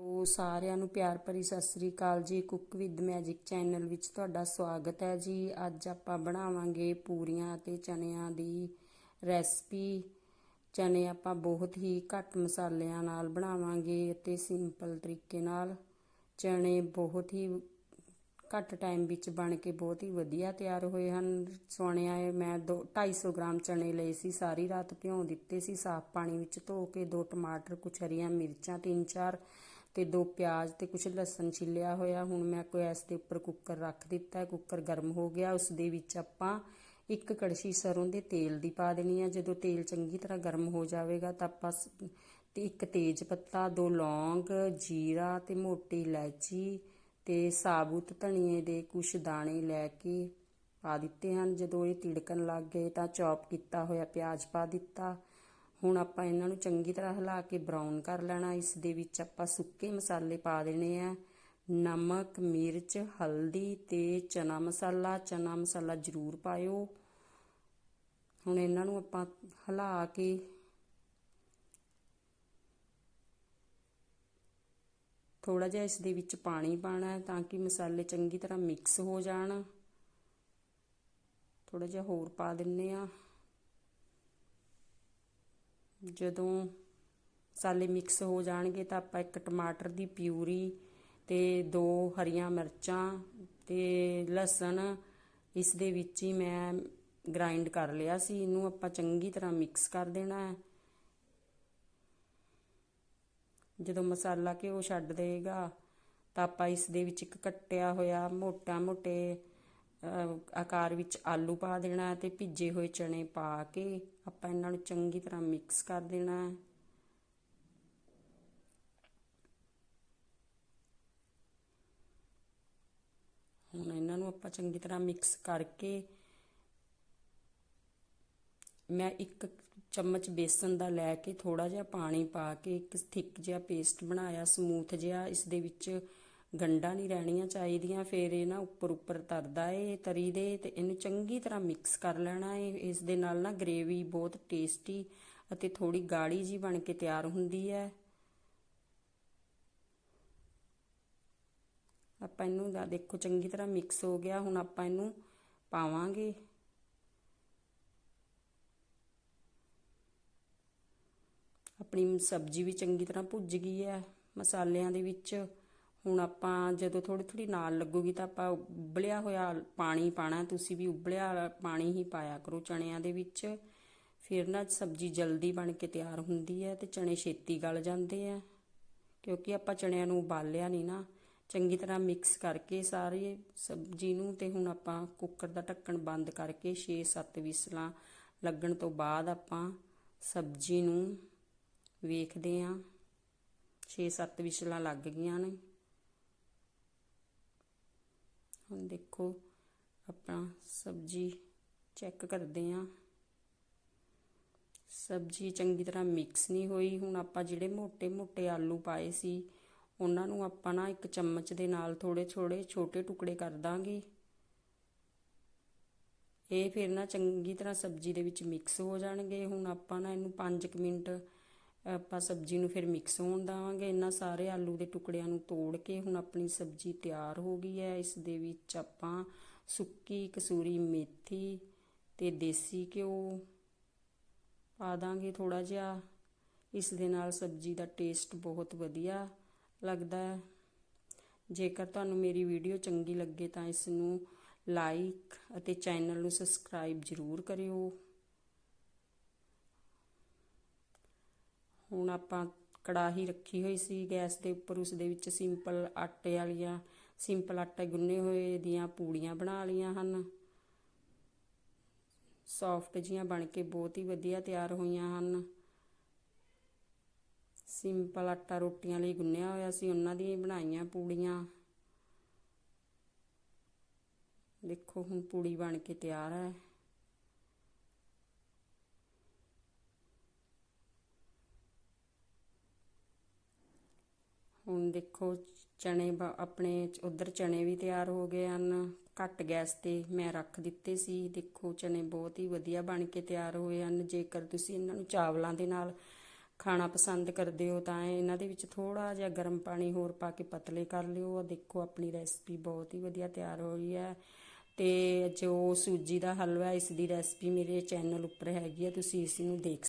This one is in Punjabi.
ਉਹ ਸਾਰਿਆਂ ਨੂੰ ਪਿਆਰ ਭਰੀ ਸਤਿ ਸ੍ਰੀ ਅਕਾਲ ਜੀ। ਕੁੱਕ ਵਿਦ ਮੈਜਿਕ ਚੈਨਲ ਵਿੱਚ ਤੁਹਾਡਾ ਸਵਾਗਤ ਹੈ ਜੀ। ਅੱਜ ਆਪਾਂ ਬਣਾਵਾਂਗੇ ਪੂਰੀਆਂ ਅਤੇ ਚਨਿਆਂ ਦੀ ਰੈਸਪੀ। ਚਨੇ ਆਪਾਂ ਬਹੁਤ ਹੀ ਘੱਟ ਮਸਾਲਿਆਂ ਨਾਲ ਬਣਾਵਾਂਗੇ ਅਤੇ ਸਿੰਪਲ ਤਰੀਕੇ ਨਾਲ। ਚਨੇ ਬਹੁਤ ਹੀ ਘੱਟ ਟਾਈਮ ਵਿੱਚ ਬਣ ਕੇ ਬਹੁਤ ਹੀ ਵਧੀਆ ਤਿਆਰ ਹੋਏ ਹਨ। ਸੋਹਣਿਆ ਮੈਂ 250 ਗ੍ਰਾਮ ਚਨੇ ਲਏ ਸੀ। ਸਾਰੀ ਰਾਤ ਭਿਉਂ ਦਿੱਤੇ ਸੀ। ਸਾਫ਼ ਪਾਣੀ ਵਿੱਚ ਧੋ ਕੇ ਦੋ ਟਮਾਟਰ, ਕੁਛ ਹਰੀਆਂ ਮਿਰਚਾਂ, ਤਿੰਨ ਚਾਰ ਤੇ ਦੋ ਪਿਆਜ਼ ਤੇ ਕੁਝ ਲਸਣ ਛਿੱਲਿਆ ਹੋਇਆ। ਹੁਣ ਮੈਂ ਗੈਸ ਦੇ ਉੱਪਰ ਕੁੱਕਰ ਰੱਖ ਦਿੱਤਾ ਕੁੱਕਰ ਗਰਮ ਹੋ ਗਿਆ। ਉਸ ਦੇ ਵਿੱਚ ਆਪਾਂ ਇੱਕ ਕੜਛੀ ਸਰੋਂ ਦੇ ਤੇਲ ਦੀ ਪਾ ਦੇਣੀ ਆ ਜਦੋਂ ਤੇਲ ਚੰਗੀ ਤਰ੍ਹਾਂ ਗਰਮ ਹੋ ਜਾਵੇਗਾ ਤਾਂ ਆਪਾਂ ਤੇ ਇੱਕ ਤੇਜ ਪੱਤਾ, ਦੋ ਲੌਂਗ, ਜੀਰਾ ਤੇ ਮੋਟੀ ਇਲਾਇਚੀ ਤੇ ਸਾਬੂਤ ਧਨੀਏ ਦੇ ਕੁਝ ਦਾਣੇ ਲੈ ਕੇ ਪਾ ਦਿੱਤੇ ਹਨ। ਜਦੋਂ ਇਹ ਤਿੜਕਣ ਲੱਗ ਗਏ ਤਾਂ ਚੌਪ ਕੀਤਾ ਹੋਇਆ ਪਿਆਜ਼ ਪਾ ਦਿੱਤਾ। ਹੁਣ ਆਪਾਂ ਇਹਨਾਂ ਨੂੰ ਚੰਗੀ ਤਰ੍ਹਾਂ ਹਿਲਾ ਕੇ ਬਰਾਊਨ ਕਰ ਲੈਣਾ। ਇਸ ਦੇ ਵਿੱਚ ਆਪਾਂ ਸੁੱਕੇ ਮਸਾਲੇ ਪਾ ਦੇਣੇ ਆ। ਨਮਕ, ਮਿਰਚ, ਹਲਦੀ ਤੇ ਚਨਾ ਮਸਾਲਾ। ਚਨਾ ਮਸਾਲਾ ਜ਼ਰੂਰ ਪਾਇਓ। ਹੁਣ ਇਹਨਾਂ ਨੂੰ ਆਪਾਂ ਹਿਲਾ ਕੇ ਥੋੜਾ ਜਿਹਾ ਇਸ ਦੇ ਵਿੱਚ ਪਾਣੀ ਪਾਣਾ ਹੈ ਤਾਂ ਕਿ ਮਸਾਲੇ ਚੰਗੀ ਤਰ੍ਹਾਂ ਮਿਕਸ ਹੋ ਜਾਣ। ਥੋੜਾ ਜਿਹਾ ਹੋਰ ਪਾ ਦਿੰਨੇ ਆ ਜਦੋਂ ਮਸਾਲੇ ਮਿਕਸ ਹੋ ਜਾਣਗੇ ਤਾਂ ਆਪਾਂ ਇੱਕ ਟਮਾਟਰ ਦੀ ਪਿਊਰੀ ਤੇ ਦੋ ਹਰੀਆਂ ਮਿਰਚਾਂ ਤੇ ਲਸਣ ਇਸ ਦੇ ਵਿੱਚ ਹੀ ਮੈਂ ਗ੍ਰਾਈਂਡ ਕਰ ਲਿਆ ਸੀ। ਇਹਨੂੰ ਆਪਾਂ ਚੰਗੀ ਤਰ੍ਹਾਂ ਮਿਕਸ ਕਰ ਦੇਣਾ ਹੈ। ਜਦੋਂ ਮਸਾਲਾ ਘਿਓ ਛੱਡ ਦੇਗਾ ਤਾਂ ਆਪਾਂ ਇਸ ਦੇ ਵਿੱਚ ਇੱਕ ਕੱਟਿਆ ਹੋਇਆ ਮੋਟਾ ਮੋਟੇ ਆਕਾਰ ਵਿੱਚ ਆਲੂ ਪਾ ਦੇਣਾ ਤੇ ਭਿੱਜੇ ਹੋਏ ਚਨੇ ਪਾ ਕੇ ਆਪਾਂ ਇਹਨਾਂ ਨੂੰ ਚੰਗੀ ਤਰ੍ਹਾਂ ਮਿਕਸ ਕਰ ਦੇਣਾ। ਹੈ ਹੁਣ ਇਹਨਾਂ ਨੂੰ ਆਪਾਂ ਚੰਗੀ ਤਰ੍ਹਾਂ ਮਿਕਸ ਕਰਕੇ ਮੈਂ ਇੱਕ ਚਮਚ ਬੇਸਨ ਦਾ ਲੈ ਕੇ ਥੋੜਾ ਜਿਹਾ ਪਾਣੀ ਪਾ ਕੇ ਇੱਕ ਥਿੱਕ ਜਿਹਾ ਪੇਸਟ ਬਣਾਇਆ, ਸਮੂਥ ਜਿਹਾ, ਇਸ ਦੇ ਵਿੱਚ ਗੰਡਾ ਨਹੀਂ ਰਹਿਣੀਆਂ ਚਾਹੀਦੀਆਂ, ਫਿਰ ਇਹ ਨਾ ਉੱਪਰ ਉੱਪਰ ਤਰਦਾ ਏ ਤਰੀ ਦੇ, ਤੇ ਇਹਨੂੰ ਚੰਗੀ ਤਰ੍ਹਾਂ ਮਿਕਸ ਕਰ ਲੈਣਾ ਏ। ਇਸ ਦੇ ਨਾਲ ਨਾ ਗ੍ਰੇਵੀ ਬਹੁਤ ਟੇਸਟੀ ਅਤੇ ਥੋੜੀ ਗਾੜੀ ਜੀ ਬਣ ਕੇ ਤਿਆਰ ਹੁੰਦੀ ਹੈ। ਆਪਾਂ ਇਹਨੂੰ ਦਾ ਦੇਖੋ ਚੰਗੀ ਤਰ੍ਹਾਂ ਮਿਕਸ ਹੋ ਗਿਆ, ਹੁਣ ਆਪਾਂ ਇਹਨੂੰ ਪਾਵਾਂਗੇ। ਆਪਣੀ ਸਬਜ਼ੀ ਵੀ ਚੰਗੀ ਤਰ੍ਹਾਂ ਭੁੱਜ ਗਈ ਹੈ ਮਸਾਲਿਆਂ ਦੇ ਵਿੱਚ। ਹੁਣ ਆਪਾਂ ਜਦੋਂ ਥੋੜੀ ਥੋੜੀ ਨਾਲ ਲੱਗੂਗੀ ਤਾਂ ਆਪਾਂ ਉਬਲਿਆ ਹੋਇਆ ਪਾਣੀ ਪਾਣਾ, ਤੁਸੀਂ ਵੀ ਉਬਲਿਆ ਪਾਣੀ ਹੀ ਪਾਇਆ ਕਰੋ। ਚਣਿਆਂ ਦੇ ਵਿੱਚ ਫਿਰ ਨਾ ਸਬਜ਼ੀ ਜਲਦੀ ਬਣ ਕੇ ਤਿਆਰ ਹੁੰਦੀ ਹੈ ਤੇ ਚਣੇ ਛੇਤੀ ਗਲ ਜਾਂਦੇ ਆ ਕਿਉਂਕਿ ਆਪਾਂ ਚਣਿਆਂ ਨੂੰ ਉਬਾਲਿਆ ਨਹੀਂ ਨਾ। ਚੰਗੀ ਤਰ੍ਹਾਂ ਮਿਕਸ ਕਰਕੇ ਸਾਰੇ ਸਬਜ਼ੀ ਨੂੰ ਤੇ ਹੁਣ ਆਪਾਂ ਕੁੱਕਰ ਦਾ ਢੱਕਣ ਬੰਦ ਕਰਕੇ 6-7 ਵਿਸਲਾਂ ਲੱਗਣ ਤੋਂ ਬਾਅਦ ਆਪਾਂ ਸਬਜ਼ੀ ਨੂੰ ਵੇਖਦੇ ਆਂ 6-7 ਵਿਸਲਾਂ ਲੱਗ ਗਈਆਂ ਨੇ। ਹੁਣ ਦੇਖੋ, ਆਪਾਂ ਸਬਜੀ ਚੈੱਕ ਕਰਦੇ ਆਂ ਸਬਜੀ ਚੰਗੀ ਤਰ੍ਹਾਂ ਮਿਕਸ ਨਹੀਂ ਹੋਈ। ਹੁਣ ਆਪਾਂ ਜਿਹੜੇ ਮੋਟੇ ਮੋਟੇ ਆਲੂ ਪਾਏ ਸੀ, ਉਹਨਾਂ ਨੂੰ ਆਪਾਂ ਨਾ ਇੱਕ ਚਮਚ ਦੇ ਨਾਲ ਥੋੜੇ ਥੋੜੇ ਛੋਟੇ ਟੁਕੜੇ ਕਰ ਦਾਂਗੇ। ਇਹ ਫਿਰ ਨਾ ਚੰਗੀ ਤਰ੍ਹਾਂ ਸਬਜੀ ਦੇ ਵਿੱਚ ਮਿਕਸ ਹੋ ਜਾਣਗੇ। ਹੁਣ ਆਪਾਂ ਨਾ ਇਹਨੂੰ 5 ਮਿੰਟ ਆਪਾਂ ਸਬਜ਼ੀ ਨੂੰ ਫਿਰ ਮਿਕਸ ਹੋਣ ਦਾਵਾਂਗੇ। ਇਹਨਾਂ ਸਾਰੇ ਆਲੂ ਦੇ ਟੁਕੜਿਆਂ ਨੂੰ ਤੋੜ ਕੇ ਹੁਣ ਆਪਣੀ ਸਬਜ਼ੀ ਤਿਆਰ ਹੋ ਗਈ ਹੈ। ਇਸ ਦੇ ਵਿੱਚ ਆਪਾਂ ਸੁੱਕੀ, ਕਸੂਰੀ ਮੇਥੀ ਤੇ ਦੇਸੀ ਘਿਓ ਪਾ ਦਾਂਗੇ ਥੋੜਾ ਜਿਹਾ। ਇਸ ਦੇ ਨਾਲ ਸਬਜ਼ੀ ਦਾ ਟੇਸਟ ਬਹੁਤ ਵਧੀਆ ਲੱਗਦਾ ਹੈ। ਜੇਕਰ ਤੁਹਾਨੂੰ ਮੇਰੀ ਵੀਡੀਓ ਚੰਗੀ ਲੱਗੇ ਤਾਂ ਇਸ ਨੂੰ ਲਾਈਕ ਅਤੇ ਚੈਨਲ ਨੂੰ ਸਬਸਕ੍ਰਾਈਬ ਜ਼ਰੂਰ ਕਰਿਓ। ਹੁਣ ਆਪਾਂ ਕੜਾਹੀ ਰੱਖੀ ਹੋਈ ਸੀ, ਗੈਸ ਦੇ ਉੱਪਰ ਉਸ ਦੇ ਵਿੱਚ ਸਿੰਪਲ ਆਟੇ ਵਾਲੀਆਂ, ਸਿੰਪਲ ਆਟੇ ਗੁੰਨੇ ਹੋਏ ਦੀਆਂ ਪੂੜੀਆਂ ਬਣਾ ਲਈਆਂ ਹਨ। ਸੌਫਟ ਜੀਆਂ ਬਣ ਕੇ ਬਹੁਤ ਹੀ ਵਧੀਆ ਤਿਆਰ ਹੋਈਆਂ ਹਨ। ਸਿੰਪਲ ਆਟਾ ਰੋਟੀਆਂ ਲਈ ਗੁੰਨਿਆ ਹੋਇਆ ਸੀ, ਉਹਨਾਂ ਦੀਆਂ ਬਣਾਈਆਂ ਪੂੜੀਆਂ। ਦੇਖੋ ਹੁਣ ਪੂੜੀ ਬਣ ਕੇ ਤਿਆਰ ਹੈ। ਹੁਣ ਦੇਖੋ ਚਣੇ ਆਪਣੇ ਉਧਰ ਚਣੇ ਵੀ ਤਿਆਰ ਹੋ ਗਏ ਹਨ। ਘੱਟ ਗੈਸ ਤੇ ਮੈਂ ਰੱਖ ਦਿੱਤੇ ਸੀ। ਦੇਖੋ ਚਣੇ ਬਹੁਤ ਹੀ ਵਧੀਆ ਬਣ ਕੇ ਤਿਆਰ ਹੋਏ ਹਨ। ਜੇਕਰ ਤੁਸੀਂ ਇਹਨਾਂ ਨੂੰ ਚਾਵਲਾਂ ਦੇ ਨਾਲ ਖਾਣਾ ਪਸੰਦ ਕਰਦੇ ਹੋ ਤਾਂ ਇਹਨਾਂ ਦੇ ਵਿੱਚ ਥੋੜਾ ਜਿਹਾ ਗਰਮ ਪਾਣੀ ਹੋਰ ਪਾ ਕੇ ਪਤਲੇ ਕਰ ਲਿਓ। ਆ ਦੇਖੋ ਆਪਣੀ ਰੈਸਪੀ ਬਹੁਤ ਹੀ ਵਧੀਆ ਤਿਆਰ ਹੋਈ ਹੈ। ਤੇ ਜੋ ਸੂਜੀ ਦਾ ਹਲਵਾ, ਇਸ ਦੀ ਰੈਸਪੀ ਮੇਰੇ ਚੈਨਲ ਉੱਪਰ ਹੈਗੀ ਹੈ, ਤੁਸੀਂ ਇਸ ਨੂੰ ਦੇਖ